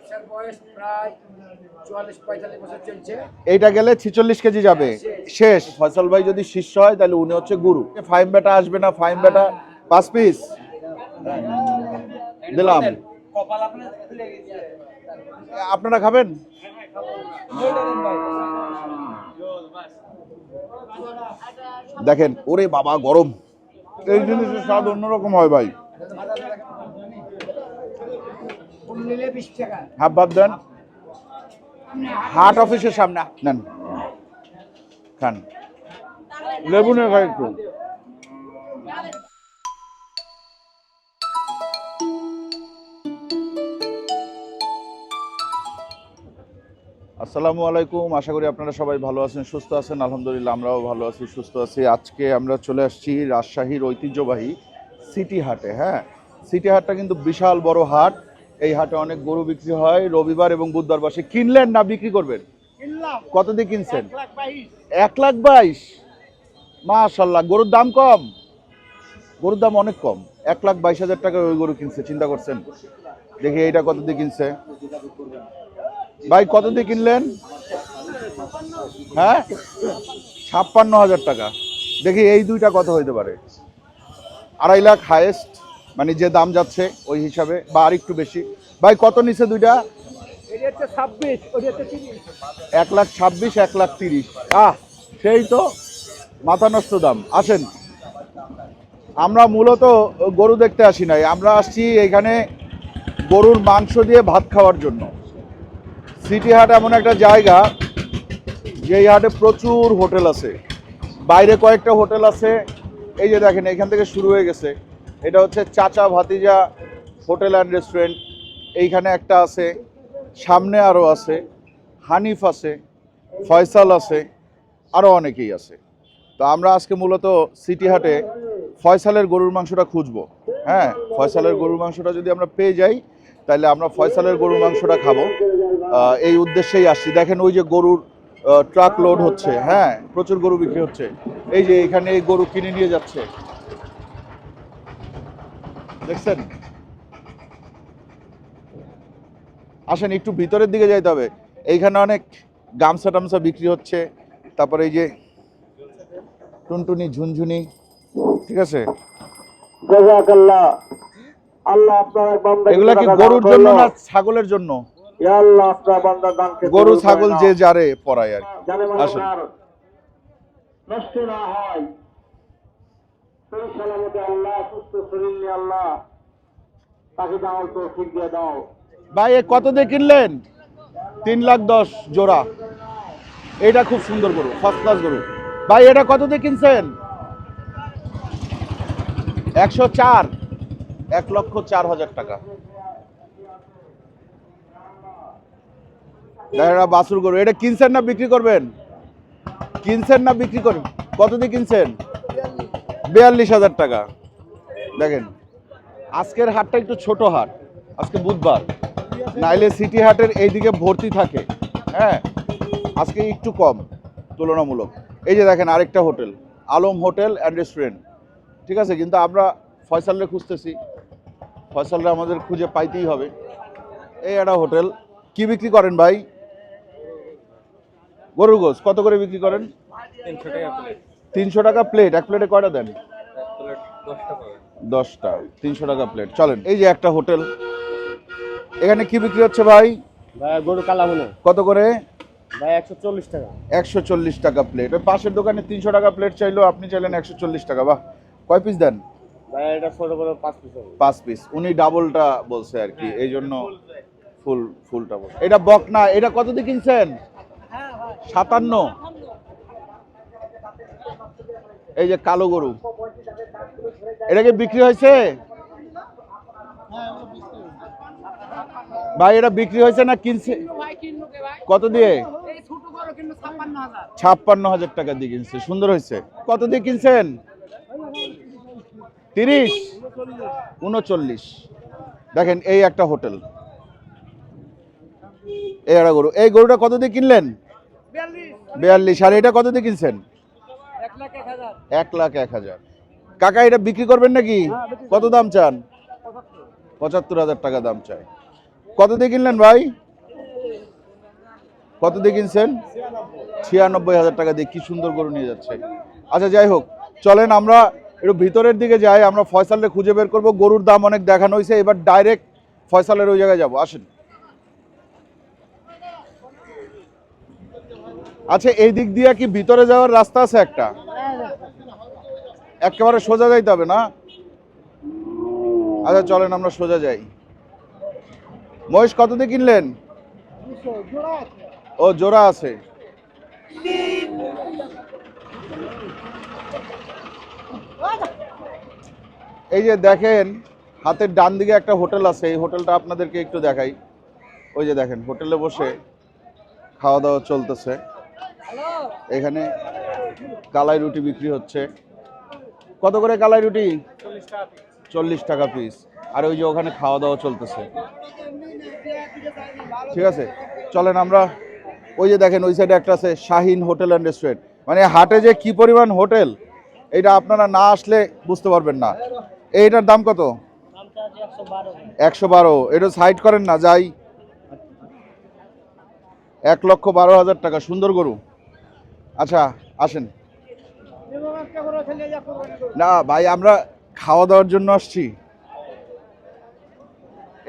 ব্যবসার বয়স প্রায় চুয়াল্লিশ পঁয়তাল্লিশ বছর চলছে। এইটা গেলে ছিচল্লিশ কেজি যাবে। শেষ। ফয়সাল ভাই যদি শিষ্য হয় তাহলে উনি হচ্ছে গুরু। ফাইম বেটা আসবে না ফাইম বেটা পাঁচ পিস দিলাম। আপনারা খাবেন? দেখেন ওরে বাবা গরম। এই জিনিসের স্বাদ অন্যরকম হয় ভাই। হাফ দেন। হাট অফিসের সামনে নেন। খান। লেবু খাই একটু। আসসালামু আলাইকুম। আশা করি আপনারা সবাই ভালো আছেন সুস্থ আছেন। আলহামদুলিল্লাহ আমরাও ভালো আছি সুস্থ আছি। আজকে আমরা চলে আসছি রাজশাহীর ঐতিহ্যবাহী সিটি হাটে হ্যাঁ? সিটি হাটটা কিন্তু বিশাল বড় হাট। এই হাটে অনেক গরু বিক্রি হয়। রবিবার এবং বুধবার বসে। কিনলেন না বিক্রি করবেন? কত দিয়ে কিনছেন? এক লাখ বাইশ। মাশাল্লাহ। গরুর দাম কম? গরুর দাম অনেক কম। এক লাখ বাইশ হাজার টাকা ওই গরু কিনছে। চিন্তা করছেন? দেখি এইটা কত দিয়ে কিনছে? ভাই কত দিয়ে কিনলেন? হ্যাঁ? ছাপ্পান্ন হাজার টাকা। দেখি এই দুইটা কত হইতে পারে? আড়াই লাখ হায়েস্ট মানে যে দাম যাচ্ছে ওই হিসাবে বা আর একটু বেশি। ভাই কত নিছে দুইটা? এক লাখ ছাব্বিশ এক লাখ তিরিশ। আহ সেই তো মাথা নষ্ট দাম। আসেন। আমরা মূলত গরু দেখতে আসি নাই। আমরা আসছি এখানে গরুর মাংস দিয়ে ভাত খাওয়ার জন্য। সিটি হাট এমন একটা জায়গা যেই হাটে প্রচুর হোটেল আছে। বাইরে কয়েকটা হোটেল আছে। এই যে দেখেন এখান থেকে শুরু হয়ে গেছে। এটা হচ্ছে চাচা ভাতিজা হোটেল অ্যান্ড রেস্টুরেন্ট। এইখানে একটা আছে, সামনে আরও আছে, হানিফ আছে, ফয়সাল আছে আরও অনেকেই আছে। তো আমরা আজকে মূলত সিটি হাটে ফয়সালের গরুর মাংসটা খুঁজবো। হ্যাঁ ফয়সালের গরুর মাংসটা যদি আমরা পেয়ে যাই, তাহলে আমরা ফয়সালের গরুর মাংসটা খাব। এই উদ্দেশ্যেই আসছি। দেখেন ওই যে গরুর ট্রাক লোড হচ্ছে। হ্যাঁ প্রচুর গরু বিক্রি হচ্ছে। এই যে এখানে এই গরু কিনে নিয়ে যাচ্ছে। দেখছেন? আসেন একটু ভিতরের দিকে যাইতে হবে। এইখানে অনেক গামছা টামছা বিক্রি হচ্ছে। তারপরে এই যে টুনটুনি ঝুনঝুনি ঠিক আছে? এগুলা কি গরুর জন্য না ছাগলের জন্য? গরু ছাগল যে যারে পড়ায় আর কি। মানে আসুন। নষ্ট না হয়। সেই সালামতে আল্লাহ সুস্থ শরীর নিয়ে আল্লাহ তাকে দাও তো ঠিক দিয়ে দাও। ভাই কত দিয়ে কিনলেন? তিন লাখ দশ জোড়া। এটা খুব সুন্দর গরু ফার্স্ট ক্লাস গরু। ভাই, এটা কত দিয়ে কিনছেন? একশো চার, এক লক্ষ চার হাজার টাকা। এটা বাসুর গরু, এটা কিনছেন না বিক্রি করবেন? কিনছেন না বিক্রি করবেন? কত দিয়ে কিনছেন? বিয়াল্লিশ হাজার টাকা। দেখেন, আজকের হাটটা একটু ছোট হাট, আজকে বুধবার। নাইলে সিটি হাটের এইদিকে ভর্তি থাকে হ্যাঁ? আজকে একটু কম, তুলনামূলক। এই যে দেখেন আরেকটা hotel, Alam hotel and restaurant ঠিক আছে, কিন্তু আমরা ফয়সালরে খুঁজতেছি। ফয়সালরে আমাদের খুঁজে পাইতেই হবে। এই একটা হোটেল। কি বিক্রি করেন ভাই? গরুর গোস কত করে বিক্রি করেন? তিনশো টাকা প্লেট এক প্লেটে কয়টা দেন? দশটা তিনশো টাকা প্লেট চলেন এই যে একটা হোটেল। এখানে কি বিক্রি হচ্ছে ভাই? ভাই গরু কালা মনে। কত করে? ভাই একশো চল্লিশ টাকা। একশো চল্লিশ টাকা প্লেট ওই পাশের দোকানে তিনশো টাকা প্লেট চাইলেও আপনি চাইলেন একশো চল্লিশ টাকা। বাহ কয় পিস দেন? এটা পাঁচ পিস পাঁচ পিস উনি ডাবলটা বলছে আর কি এই জন্য ফুল ফুলটা বলছে এটা বক না এটা কত দিয়ে কিনছেন? সাতান্ন। এই যে কালো গরু এটা কি বিক্রি হয়েছে? ভাই এটা বিক্রি হয়েছে না কিনছে? কত দিয়ে? ছাপ্পান্ন হাজার টাকা দিয়ে কিনছে সুন্দর হয়েছে। কত দিয়ে কিনছেন? তিরিশ? উনচল্লিশ। দেখেন এই একটা হোটেল। এই একটা গরু। এই গরুটা কত দিয়ে কিনলেন? বিয়াল্লিশ। আর এটা কত দিয়ে কিনছেন? এক লাখ এক হাজার। কাকা এটা বিক্রি করবেন নাকি? কত দাম চান? পঁচাত্তর হাজার টাকা দাম চাই। কত দিয়ে কিনলেন ভাই? কত দিয়ে কিনছেন? ছিয়ানব্বই হাজার টাকা দিয়ে। কি সুন্দর গরু নিয়ে যাচ্ছে। আচ্ছা যাই হোক চলেন আমরা একটু ভিতরের দিকে যাই। আমরা ফয়সালে খুঁজে বের করব। গরুর দাম অনেক দেখানো হয়েছে এবার ডাইরেক্ট ফয়সালের ওই জায়গায় যাব। আসেন। আচ্ছা এই দিক দিয়ে কি ভিতরে যাওয়ার রাস্তা আছে একটা? একেবারে সোজা যাইতে হবে না? আচ্ছা চলেন আমরা সোজা যাই। মহেশ, কত দিয়ে কিনলেন? ও, জোড়া আছে। এই যে দেখেন, হাতের ডান দিকে একটা হোটেল আছে, এই হোটেলটা আপনাদেরকে একটু দেখাই। ওই যে দেখেন, হোটেলে বসে খাওয়া দাওয়া চলতেছে। এখানে কালাই রুটি বিক্রি হচ্ছে। কত করে কালাই রুটি? চল্লিশ টাকা পিস আর ওই যে ওখানে খাওয়া দাওয়া চলতেছে। ঠিক আছে? চলেন আমরা, ওই যে দেখেন, ওই সাইডে একটা আছে শাহিন হোটেল অ্যান্ড রেস্টুরেন্ট মানে হাটে যে কি পরিমাণ হোটেল এটা আপনারা না আসলে বুঝতে পারবেন না। এইটার দাম কত? একশো বারো। এটা সাইড করেন না, যাই। এক লক্ষ বারো হাজার টাকা, সুন্দর গরু। আচ্ছা আসেন। না ভাই আমরা খাওয়া দাওয়ার জন্য আসছি।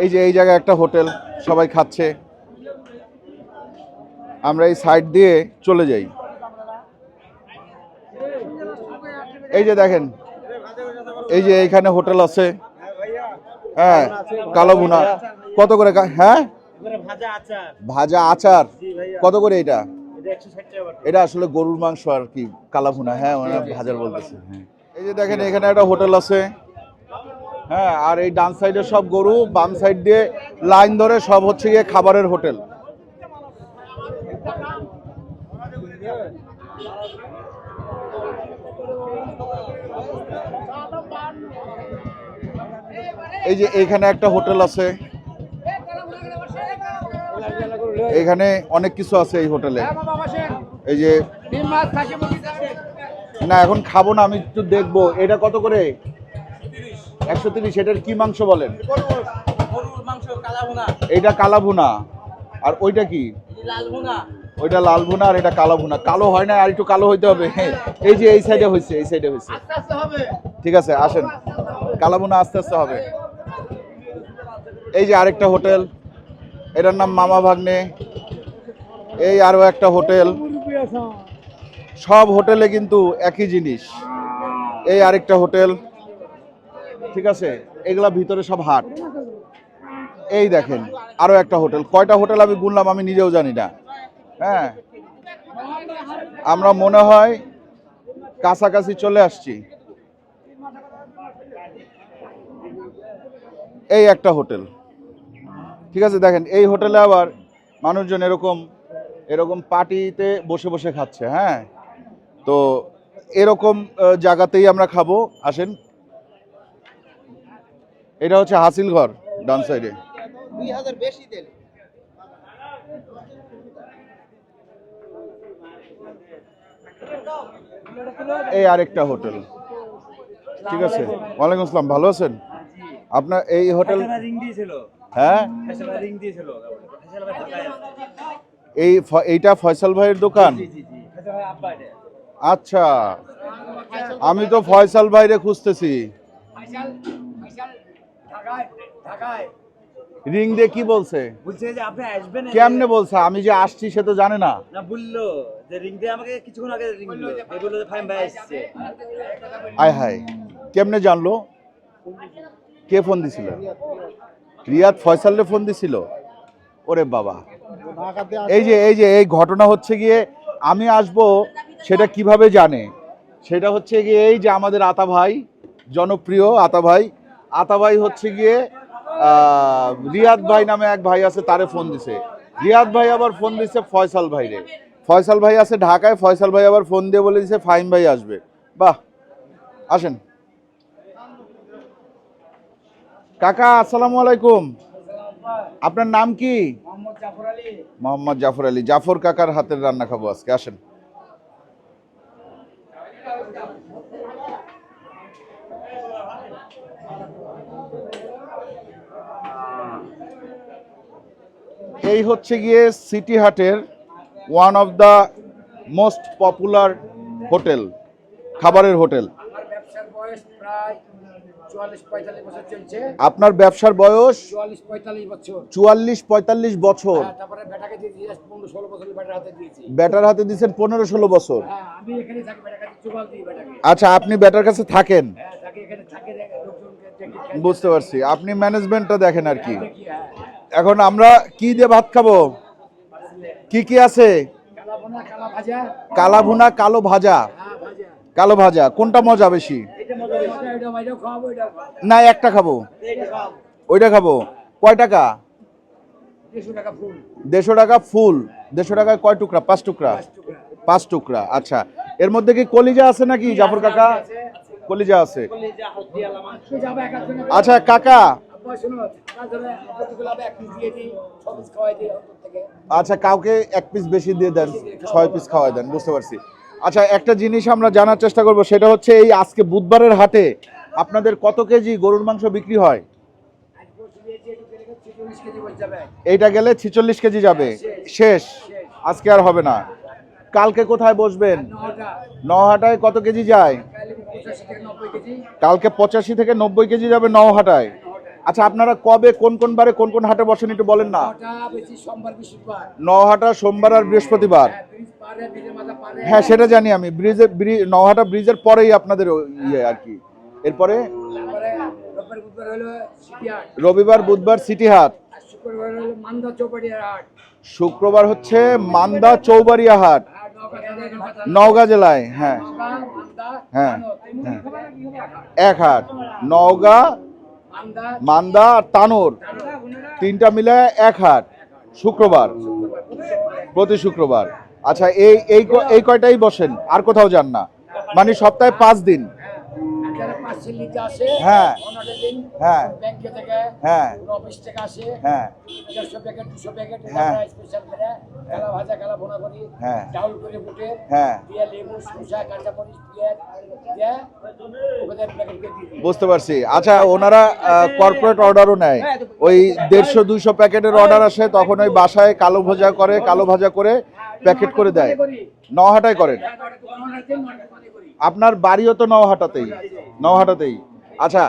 এই যে এই জায়গায় একটা হোটেল সবাই খাচ্ছে। আমরা এই সাইড দিয়ে চলে যাই। এই যে দেখেন এই যে এইখানে হোটেল আছে। হ্যাঁ কালো ভুনা। কত করে হ্যাঁ? ভাজা আচার। কত করে এটা? এটা আসলে গরুর মাংস আর কি কালা ভুনা হ্যাঁ ওরা ভাজার বলতেছে। হ্যাঁ। এই যে দেখেন এখানে একটা হোটেল আছে। হ্যাঁ আর এই ডান সাইডে সব গরু বাম সাইড দিয়ে লাইন ধরে সব হচ্ছে গিয়ে খাবারের হোটেল। এই যে এখানে একটা হোটেল আছে। এখানে অনেক কিছু আছে এই হোটেলে। এই যে না এখন খাব না আমি একটু দেখব। এটা কত করে? একশো তিরিশ। এটার কি মাংস বলেন? এইটা কালা ভুনা। আর ওইটা কি? ওইটা লাল ভুনা আর এটা কালো ভুনা। কালো হয় না আর একটু কালো হইতে হবে। এই যে এই সাইডে হয়েছে এই সাইডে হয়েছে ঠিক আছে আসেন। কালা ভুনা আস্তে আস্তে হবে। এই যে আরেকটা হোটেল। এটার নাম মামা ভাগ্নে। এই আরও একটা হোটেল। সব হোটেলে কিন্তু একই জিনিস। এই আরেকটা হোটেল। ঠিক আছে? এগুলা ভিতরে সব হাট। এই দেখেন আরও একটা হোটেল। কয়টা হোটেল আমি গুনলাম আমি নিজেও জানি না। হ্যাঁ? আমরা মনে হয় কাছাকাছি চলে আসছি। এই একটা হোটেল। ঠিক আছে দেখেন এই হোটেলে আবার মানুষজন এরকম এরকম পার্টিতে বসে বসে খাচ্ছে হ্যাঁ? তো এরকম জায়গাতেই আমরা খাব আসেন। এটা হচ্ছে হাসিল ঘর ডান সাইডে। এই আরেকটা হোটেল। ঠিক আছে ওয়ালাইকুম আসসালাম ভালো আছেন? আপনার এই হোটেল হ্যাঁ। এই ফ- এইটা ফয়সাল ভাইয়ের দোকান? জি জি জি ফেসলা ভাই আব্বা আচ্ছা। আমি তো ফয়সাল ভাইরে খুঁজতেছি। রিং দিয়ে কি বলছে? বলছে যে আপনি আসবেন কেমনে বলছে? আমি যে আসছি সে তো জানে না। না বলল যে রিং দিয়ে আমাকে কিছুক্ষণ আগে রিং দিল। বলল যে ফাইম ভাই আসছে আয় হায় কেমনে জানলো? কে ফোন দিছিল? রিয়াদ ফয়সালে ফোন দিছিল। ওরে বাবা। এই যে এই যে এই ঘটনা হচ্ছে গিয়ে আমি আসব সেটা কীভাবে জানে? সেটা হচ্ছে গিয়ে এই যে আমাদের আতা ভাই জনপ্রিয় আতা ভাই আতা ভাই হচ্ছে গিয়ে রিয়াদ ভাই নামে এক ভাই আছে তারে ফোন দিছে। রিয়াদ ভাই আবার ফোন দিছে ফয়সাল ভাই রে ফয়সাল ভাই আছে ঢাকায় ফয়সাল ভাই আবার ফোন দিয়ে বলে দিছে ফাইম ভাই আসবে। বাহ আসেন। কাকা আসসালামু আলাইকুম। আপনার নাম কি? মোহাম্মদ জাফর আলী। জাফর কাকার হাতের রান্না খাব আজকে আসেন। এই হচ্ছে গিয়ে সিটি হাটের one of the most popular hotel খাবারের হোটেল আমার ব্যবসার বয়স প্রায় আপনার ব্যবসার বয়স? চুয়াল্লিশ পঁয়তাল্লিশ বছর। হ্যাঁ, ব্যাটার হাতে দিচ্ছেন পনেরো ষোলো বছর। হ্যাঁ আচ্ছা আপনি ব্যাটার কাছে থাকেন? হ্যাঁ বুঝতে পারছি। আপনি ম্যানেজমেন্টটা দেখেন আর কি। এখন আমরা কি দিয়ে ভাত খাব? কি কি আছে? কালা ভুনা কালো ভাজা। কালো ভাজা কোনটা মজা বেশি? না, একটা খাব। ওইটা খাব। কয় টাকা? দেড়শো টাকা ফুল। দেড়শো টাকা টাকায় কয় টুকরা? পাঁচ টুকরা? পাঁচ টুকরা আচ্ছা। এর মধ্যে কি কলিজা আছে নাকি, জাফর কাকা? কলিজা আছে। আচ্ছা কাকা। আচ্ছা কাউকে এক পিস বেশি দিয়ে দেন, ছয় পিস খাওয়াই দেন, বুঝতে পারছি। আচ্ছা একটা জিনিস আমরা জানার চেষ্টা করব সেটা হচ্ছে এই আজকে বুধবারের হাটে আপনাদের কত কেজি গরুর মাংস বিক্রি হয়? এইটা গেলে ছিচল্লিশ কেজি যাবে। শেষ। আজকে আর হবে না। কালকে কোথায় বসবেন? নহাটায় কত কেজি যায়? কালকে পঁচাশি থেকে নব্বই কেজি যাবে নহাটায় আচ্ছা আপনারা কবে কোন কোন বারে কোন কোন হাটে বসেন একটু বলেন না। নহাটা সোমবার আর বৃহস্পতিবার। হ্যাঁ হ্যাঁ সেটা জানি আমি। ব্রিজের ব্রিজ নহাটা ব্রিজের পরেই আপনাদের ইয়ে আর কি। এরপরে? রোববার বুধবার সিটি হাট। শুক্রবার হচ্ছে মান্দা চৌবাড়িয়া হাট। তাদের নওগাঁ জেলায় হ্যাঁ। হ্যাঁ, দিন এক হাট। নওগাঁ মান্দা মান্দা আর তানোর। তিনটা মিলে এক হাট। শুক্রবার। প্রতি শুক্রবার। আচ্ছা এই এই এই কয়টাই বসেন? আর কোথাও যান না। মানে সপ্তাহে পাঁচ দিন। আসে। হ্যাঁ। হ্যাঁ। হ্যাঁ। হ্যাঁ। হ্যাঁ। হ্যাঁ। হ্যাঁ। বুঝতে পারছি। আচ্ছা ওনারা কর্পোরেট অর্ডারও নেয়। ওই দেড়শো দুইশো প্যাকেটের অর্ডার আসে তখন ওই বাসায় কালো ভাজা করে কালো ভাজা করে প্যাকেট করে দেয়। নহাটায় করেন। আপনার বাড়িও তো নওহাটাতেই নওহাটাতেই। আচ্ছা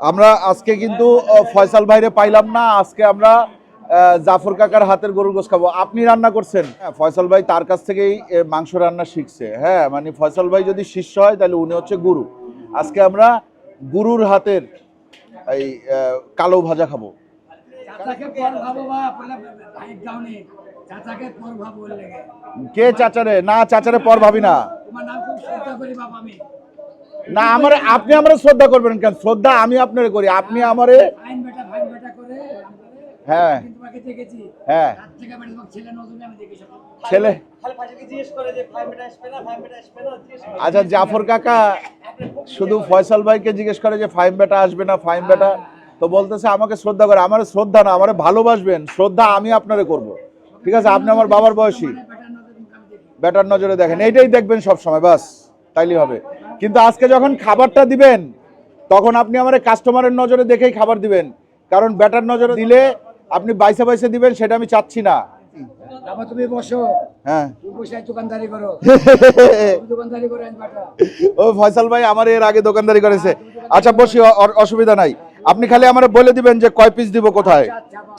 আমরা আজকে কিন্তু ফয়সাল ভাইরে পাইলাম না আজকে আমরা জাফর কাকার হাতের গরুর গোস খাব। আপনি রান্না করছেন? হ্যাঁ, ফয়সাল ভাই তার কাছ থেকেই মাংস রান্না শিখছে। হ্যাঁ মানে ফয়সাল ভাই যদি শিষ্য হয় তাহলে উনি হচ্ছে গুরু। আজকে আমরা গুরুর হাতের এই কালো ভাজা খাব। কে? চাচারে? না চাচারে পর ভাবি না। না আমার আপনি আমার শ্রদ্ধা করবেন কেন? শ্রদ্ধা আমি আপনারে করি। আপনি আমারে। হ্যাঁ। হ্যাঁ। ছেলে। আচ্ছা জাফর কাকা শুধু ফয়সাল ভাইকে জিজ্ঞেস করে যে ফাইম বেটা আসবে না ফাইম বেটা? তো বলতেছে আমাকে শ্রদ্ধা করে। আমার শ্রদ্ধা না আমার ভালোবাসবেন। শ্রদ্ধা আমি আপনারে করব। ঠিক আছে আপনি আমার বাবার বয়সী। বেটার নজর দেখেন এইটাই দেখবেন সব সময় বাস তাইলে হবে। কিন্তু আজকে যখন খাবারটা দিবেন তখন আপনি আমার কাস্টমারের নজরে দেখেই খাবার দিবেন। কারণ বেটার নজরে দিলে আপনি বাইসে বাইসে দিবেন সেটা আমি চাচ্ছি না। তুমি বসো। হ্যাঁ। দোকানদারি করো। দোকানদারি ও ফয়সাল ভাই আমার এর আগে দোকানদারি করেছে। আচ্ছা বসি অসুবিধা নাই। আপনি খালি আমার বলে দিবেন যে কয় পিস দিব কোথায়।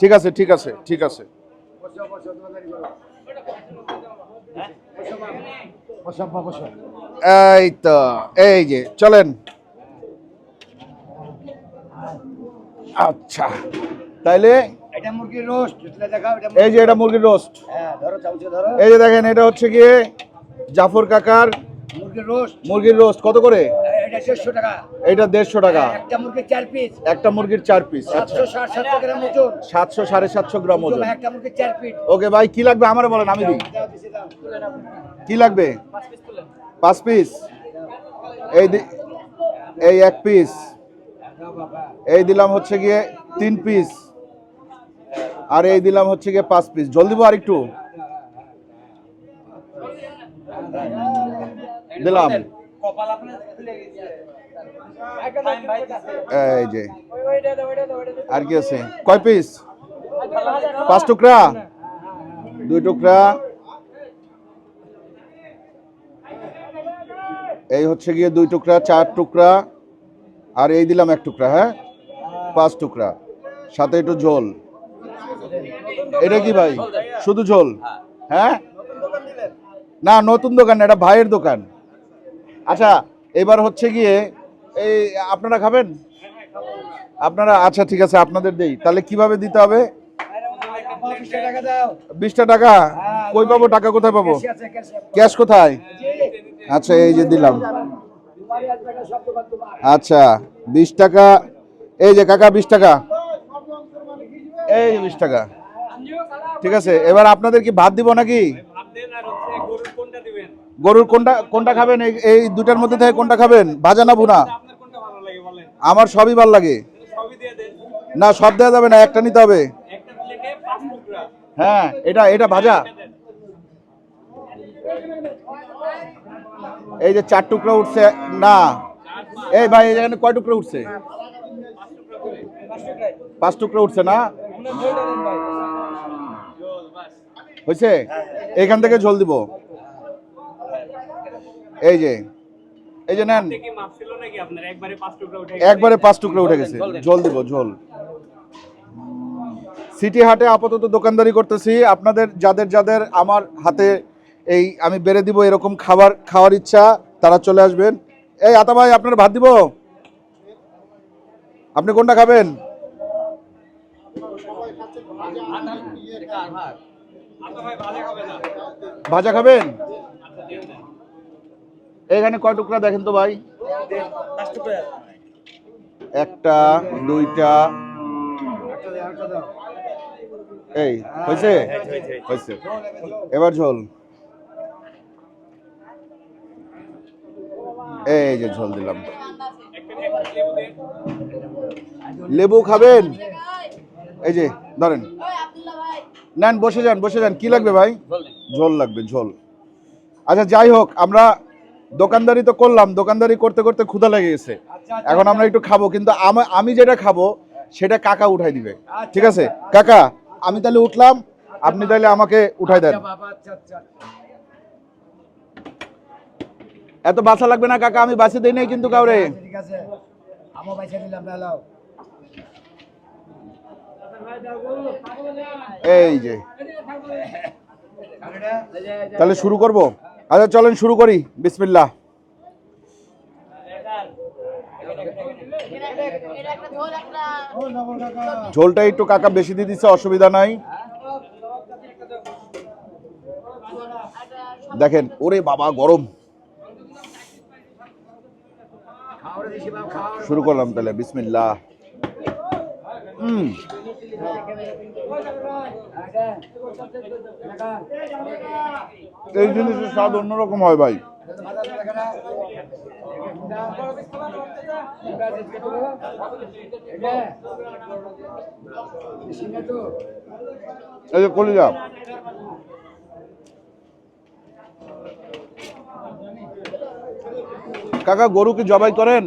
ঠিক আছে ঠিক আছে ঠিক আছে। এই তো এই যে চলেন। আচ্ছা তাইলে এটা মুরগির রোস্ট দেখাও এটা এই যে এটা মুরগির রোস্ট। হ্যাঁ ধরো চামচে ধরো। এই যে দেখেন এটা হচ্ছে গিয়ে জাফর কাকার মুরগির রোস্ট। মুরগির রোস্ট। কত করে? এটা দেড়শো টাকা। একটা মুরগির চার পিস আচ্ছা। সাতশো সাড়ে সাতশো গ্রাম ওজন। ওকে ভাই কি লাগবে আমার বলেন আমি দিই। কি লাগবে? পাঁচ পিস এই এই এক পিস এই দিলাম হচ্ছে গিয়ে তিন পিস আর এই দিলাম হচ্ছে গিয়ে পাঁচ পিস জল দিব আর একটু দিলাম। কপাল আপনার খুলে গেছে। ফাইম ভাই দিছে। এই যে। আর কি আছে? কয় পিস পাঁচ টুকরা? দুই টুকরা। এই হচ্ছে গিয়ে দুই টুকরা চার টুকরা। আর এই দিলাম এক টুকরা হ্যাঁ? পাঁচ টুকরা। সাথে একটু ঝোল। এটা কি ভাই? শুধু ঝোল? হ্যাঁ। না নতুন দোকান না, এটা ভাইয়ের দোকান। আচ্ছা এবার হচ্ছে গিয়ে এই আপনারা খাবেন? আপনারা আচ্ছা ঠিক আছে, আপনাদের দেই। তাহলে কীভাবে দিতে হবে? বিশটা টাকা? কই পাবো? টাকা কোথায় পাবো? ক্যাশে কোথায়? আচ্ছা এই যে দিলাম। আচ্ছা বিশ টাকা। এই যে কাকা, বিশ টাকা। এই যে বিশ টাকা। ঠিক আছে, এবার আপনাদের কি ভাত দিব নাকি? গরুর কোনটা কোনটা খাবেন? এই- এই দুটার মধ্যে থেকে কোনটা খাবেন? ভাজা না ভুনা? আমার সবই ভালো লাগে। না, সব দেওয়া যাবে না, একটা নিতে হবে। হ্যাঁ এটা এটা ভাজা। এই যে চার টুকরো উঠছে, না। এই ভাই এখানে কয় টুকরো উঠছে? পাঁচ টুকরো উঠছে না? হয়েছে এখান থেকে ঝোল দিব। এই যে এই যে নেন। একবারে পাঁচ টুকরো উঠে গেছে। ঝোল দিব ঝোল সিটি হাটে আপাতত দোকানদারি করতেছি। আপনাদের যাদের যাদের আমার হাতে এই আমি বেড়ে দিব এরকম খাবার খাওয়ার ইচ্ছা তারা চলে আসবেন। এই আতা ভাই আপনার ভাত দিব? আপনি কোনটা খাবেন? ভাজা খাবেন? এখানে কয় টুকরা দেখেন তো ভাই? একটা দুইটা। এই হয়েছে? হয়েছে। এবার ঝোল। এই যে ঝোল দিলাম। লেবু খাবেন? এই যে ধরেন। নেন বসে যান বসে যান। কি লাগবে ভাই? ঝোল লাগবে ঝোল। আচ্ছা যাই হোক আমরা দোকানদারি তো করলাম দোকানদারি করতে করতে ক্ষুধা লেগে গেছে। এখন আমরা একটু খাব কিন্তু আমি যেটা খাব সেটা কাকা উঠাই দিবে। ঠিক আছে? কাকা আমি তাহলে উঠলাম আপনি তাহলে আমাকে উঠাই দেন। আচ্ছা আচ্ছা এত বাসা লাগবে না কাকা আমি বাসে দিই নাই কিন্তু কাউরে। আচ্ছা, ঠিক আছে। আমও পয়সা দিলাম না লাও এই যে। তাহলে শুরু করব? আচ্ছা চলেন শুরু করি। বিসমিল্লাহ। ঝোলটা একটু কাকা বেশি দিয়ে দিচ্ছে, অসুবিধা নাই। দেখেন, ওরে বাবা, গরম। শুরু করলাম তাহলে, বিসমিল্লাহ। হুম এই জিনিসের স্বাদ অন্যরকম হয় ভাই। এই যে কলিজা। কাকা গরু কি জবাই করেন?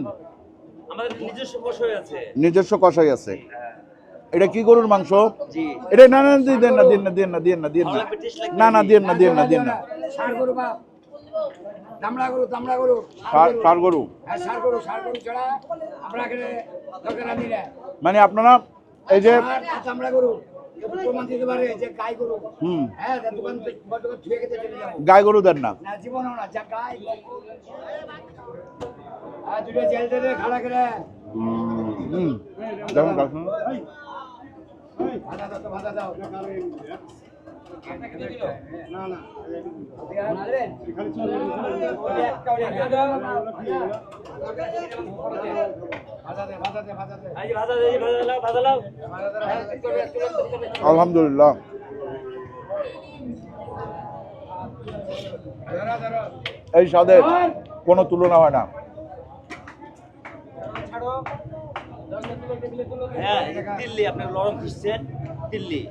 নিজস্ব কষাই আছে। নিজস্ব কষাই আছে। এটা কি গরুর মাংস? এটা না না দিয়ে না দিয়ে না দিয়ে না দিয়ে না দিয়ে না। না না দিয়ে না দিয়ে না দিয়ে না। ষাড় গরু বাপ। দামড়া গরু দামড়া গরু। ষাড়- ষাড় গরু। হ্যাঁ না মানে আপনারা এই যে ষাড় গরু একটু প্রমাণ দিতে পারে যে গাই গরু। হুম। হ্যাঁ গাই গরু দেন না। না জীবনও না যা গাই। আর দুটো জেল দেবে খাড়া করে। হুম আলহামদুলিল্লাহ ধরো ধরো এই স্বাদের কোনো তুলনা হয় না। হ্যাঁ দিল্লি আপনার লরম খুঁজছেন। দিল্লি।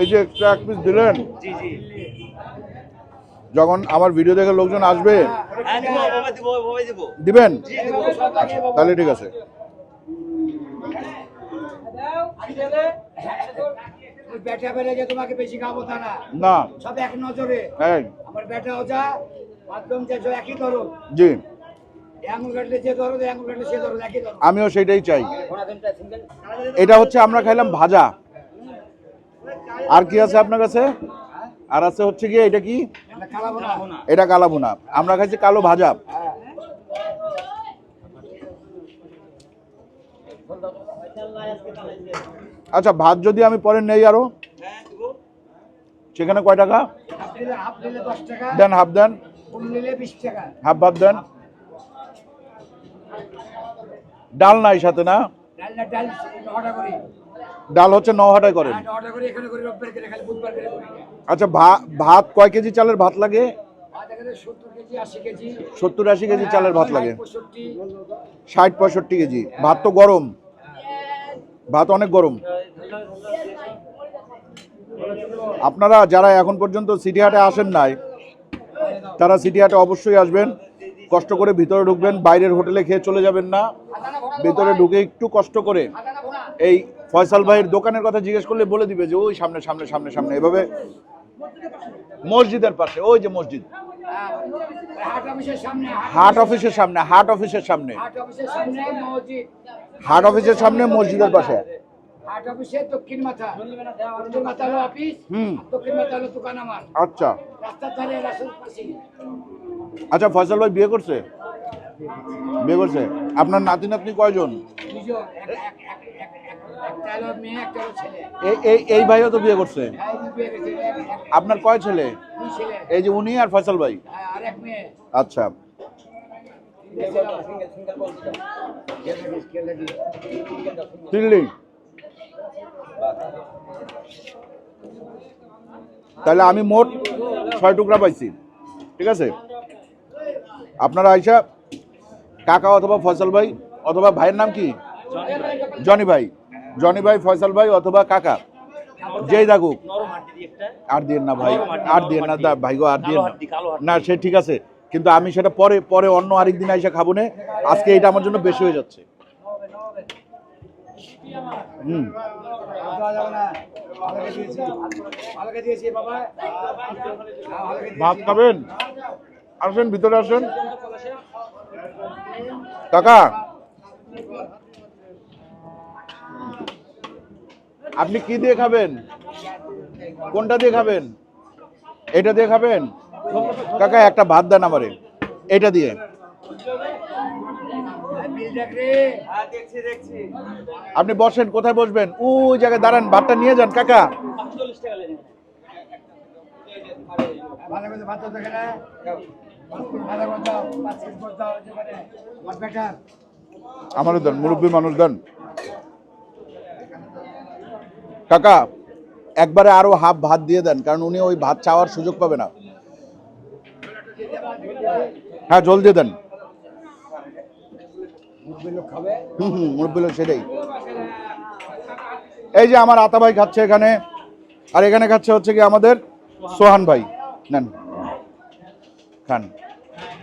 এই যে এক্সট্রা এক পিস দিলেন? জি জি। যখন আমার ভিডিও দেখে লোকজন আসবে হ্যাঁ দিব ওভাবে দিব ওভাবে দিব। দিবেন? তাহলে ঠিক আছে বেটা বেড়ে যে তোমাকে বেশি খাব তা না। না সব এক নজরে। এই আমার বেটা ওজা মাধ্যম যে একই ধরো জি। আমিও সেটাই চাই। এটা হচ্ছে আমরা খাইলাম ভাজা। আর কি আছে আপনার কাছে? আর আছে হচ্ছে কি এটা কি? এটা কালা ভুনা। আমরা খাইছি কালো ভাজা। আচ্ছা ভাত যদি আমি পরে নেই আরও? সেখানে কয় টাকা? দেন হাফ দেন। হাফ ভাত দেন। ডাল নাই সাথে না? ডাল হচ্ছে ন হাটায় করেন। হ্যাঁ আচ্ছা ভাত কয় কেজি চালের ভাত লাগে? সত্তর আশি কেজি। চালের ভাত লাগে। ষাট পঁয়ষট্টি কেজি। ভাত তো গরম। ভাত অনেক গরম। আপনারা যারা এখন পর্যন্ত সিটি হাটে আসেন নাই তারা সিটি হাটে অবশ্যই আসবেন। কষ্ট করে ভিতরে ঢুকবেন বাইরের হোটেলে খেয়ে চলে যাবেন না। ভিতরে ঢুকে একটু কষ্ট করে এই ফয়সাল ভাইয়ের দোকানের কথা জিজ্ঞেস করলে বলে দিবে যে ওই সামনে সামনে সামনে সামনে। এভাবে মসজিদের পাশে ওই যে মসজিদ। হাট অফিসের সামনে হাট অফিসের সামনে। হাট অফিসের সামনে মসজিদের পাশে। দক্ষিণ মাথা উত্তর মাথা অফিস হুম। দক্ষিণ মাথা দোকান আমার। আচ্ছা। রাস্তার ধারে আচ্ছা ফয়সাল ভাই বিয়ে করছে? বিয়ে করছে? আপনার নাতি নাতনি কয়জন? এই এই এই ভাইও তো বিয়ে করছে? হ্যাঁ, আপনার কয় ছেলে? এই যে উনি আর ফয়সাল ভাই? হ্যাঁ, আচ্ছা। দিল্লি তাহলে আমি মোট ছয় টুকরা পাইছি। ঠিক আছে? আপনারা আইসা কাকা অথবা ফয়সাল ভাই অথবা ভাইয়ের নাম কি? জনি ভাই। জনি ভাই, ফয়সাল ভাই অথবা কাকা? যেই থাকুক। দিয়ে আর দিয়েন না ভাই, আর দিয়ে না ভাই গো, আর দিয়ে না। না, সে ঠিক আছে। কিন্তু আমি সেটা পরে পরে অন্য আরেকদিন এসে খাব না। আজকে এটা আমার জন্য বেশি হয়ে যাচ্ছে। হুম। ভাত খাবেন? আসেন, ভিতরে আসেন। কাকা। আপনি কি দিয়ে খাবেন? কোনটা দিয়ে খাবেন? এটা দিয়ে খাবেন? কাকা, একটা ভাত দেন আমারে। এটা দিয়ে। আপনি বসেন, কোথায় বসবেন? ওই জায়গায় দাঁড়ান, ভাতটা নিয়ে যান, কাকা। আমারও দেন, মুরব্বী মানুষ দেন। কাকা, একবারে আরও হাফ ভাত দিয়ে দেন, কারণ উনি ওই ভাত চাওয়ার সুযোগ পাবে না। হ্যাঁ জল দিয়ে দেন। হুম হুম সেটাই। এই যে আমার আতা ভাই খাচ্ছে এখানে, আর এখানে খাচ্ছে হচ্ছে কি আমাদের সোহান ভাই। নেন। খান।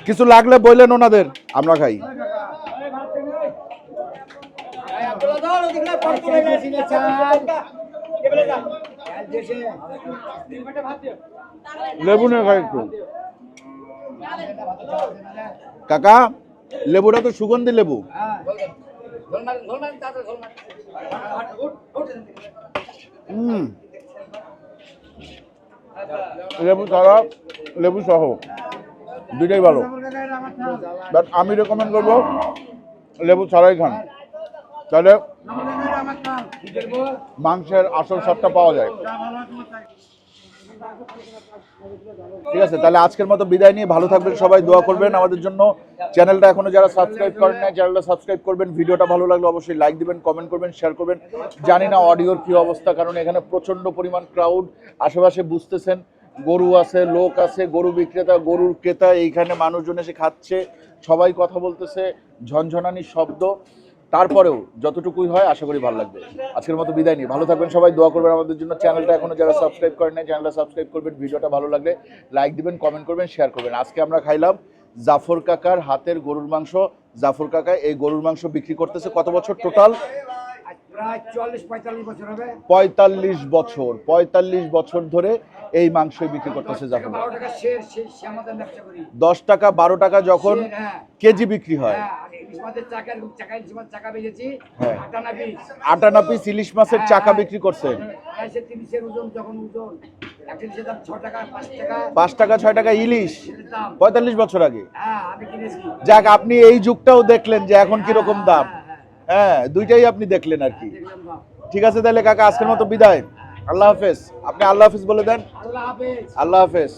কিছু লাগলে বললেন ওনাদের, আমরা খাই। লেবু একটু। কাকা, লেবুটা তো সুগন্ধি লেবু। লেবু ছাড়া লেবু সহ। দুইটাই ভালো। বাট আমি রেকমেন্ড করব লেবু ছাড়াই খান। তাহলে মাংসের আসল স্বাদটা পাওয়া যায়। ঠিক আছে, তাহলে আজকের মতো বিদায় নিয়ে ভালো থাকবেন, সবাই দোয়া করবেন। আমাদের জন্য চ্যানেলটা এখনও যারা সাবস্ক্রাইব করেন না চ্যানেলটা সাবস্ক্রাইব করবেন। ভিডিওটা ভালো লাগলে অবশ্যই লাইক দিবেন, কমেন্ট করবেন, শেয়ার করবেন। জানি না অডিওর কি অবস্থা, কারণ এখানে প্রচণ্ড পরিমাণ ক্রাউড আশেপাশে বুঝতেছেন। গরু আছে, লোক আছে, গরু বিক্রেতা, গরুর ক্রেতা, এইখানে মানুষজন এসে খাচ্ছে, সবাই কথা বলতেছে, ঝনঝনানি শব্দ। তারপরেও যতটুকুই হয়, আশা করি ভালো লাগবে। আজকের মতো বিদায় নিই। ভালো থাকবেন সবাই, দোয়া করবেন আমাদের জন্য। চ্যানেলটা এখনও যারা সাবস্ক্রাইব করেন নাই, চ্যানেলটা সাবস্ক্রাইব করবেন, ভিডিওটা ভালো লাগলে লাইক দিবেন, কমেন্ট করবেন, শেয়ার করবেন। আজকে আমরা খাইলাম জাফর কাকার হাতের গরুর মাংস। জাফর কাকা এই গরুর মাংস বিক্রি করতেছে কত বছর? টোটাল পঁয়তাল্লিশ বছর পঁয়তাল্লিশ বছর ধরে এই মাংসই বিক্রি করতেছে যখন দশ টাকা বারো টাকা যখন হ্যাঁ। কেজি বিক্রি হয়। হ্যাঁ, হ্যাঁ। আটানা পিস। ইলিশ মাছের চাকা বিক্রি করছেন। পাঁচ টাকা। ছয় টাকা ইলিশ। পঁয়তাল্লিশ বছর আগে। যাক আপনি এই যুগটাও দেখলেন যে এখন কীরকম দাম। হ্যাঁ, দুইটাই আপনি দেখলেন আর কি। ঠিক আছে তাহলে কাকা আজকের মতো বিদায়। আল্লাহ হাফেজ। আপনি আল্লাহ হাফেজ বলে দেন। আল্লাহ হাফেজ।